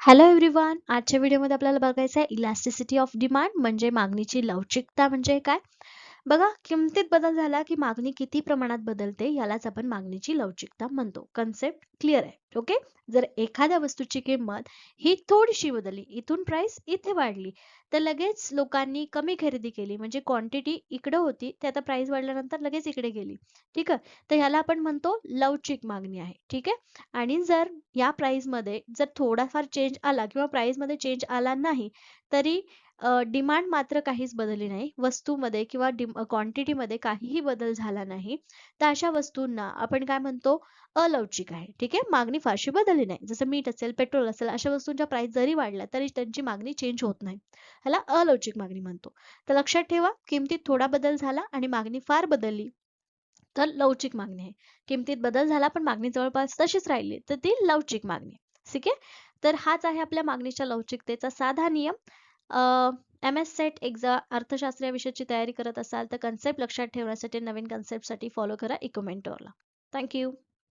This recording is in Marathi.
हॅलो एव्हरीवन आजच्या व्हिडिओमध्ये आपल्याला बघायचं आहे इलास्टिसिटी ऑफ डिमांड म्हणजे मागणीची लवचिकता म्हणजे काय? बघा किमतीत बदल झाला की मागणी किती प्रमाणात बदलते यालाच आपण मागणीची लवचिकता म्हणतो. कन्सेप्ट क्लिअर आहे. ओके? जर एखाद्या वस्तूची किंमत ही थोडीशी बदलली इथून प्राइस इथे वाढली तर लगेच लोकांनी कमी खरेदी केली म्हणजे क्वांटिटी इकडे होती ते आता प्राइस वाढल्यानंतर लगेच इकडे गेली. ठीक आहे? तर ह्याला आपण म्हणतो लवचिक मागणी आहे. ठीक आहे? आणि जर या प्राइसमध्ये जर थोडाफार चेंज आला किंवा प्राइसमध्ये चेंज आला नाही तरी डिमांड मात्र काहीच बदलली नाही. वस्तूमध्ये किंवा क्वांटिटीमध्ये काहीही बदल झाला नाही. तर अशा वस्तूंना आपण काय म्हणतो? अलवचिक आहे. ठीक आहे? मागणी फारशी बदलली नाही. जसं मीठ असेल पेट्रोल असेल अशा वस्तूंच्या प्राइस जरी वाढल्या तरी त्यांची मागणी चेंज होत नाही. ह्याला अलवचिक मागणी म्हणतो. तर लक्षात ठेवा किमतीत थोडा बदल झाला आणि मागणी फार बदलली तर लवचिक मागणी आहे. किमतीत बदल झाला पण मागणी जवळपास तशीच राहिली तर ती लवचिक मागणी ठीक आहे? तर हाच आहे आपल्या मागणीच्या लवचिकतेचा साधा नियम. एम एस सेट एक्झा अर्थशास्त्र या विषयाची तयारी करत असाल तर कन्सेप्ट लक्षात ठेवण्यासाठी नवीन कन्सेप्टसाठी फॉलो करा इकोमेंटोरला थँक्यू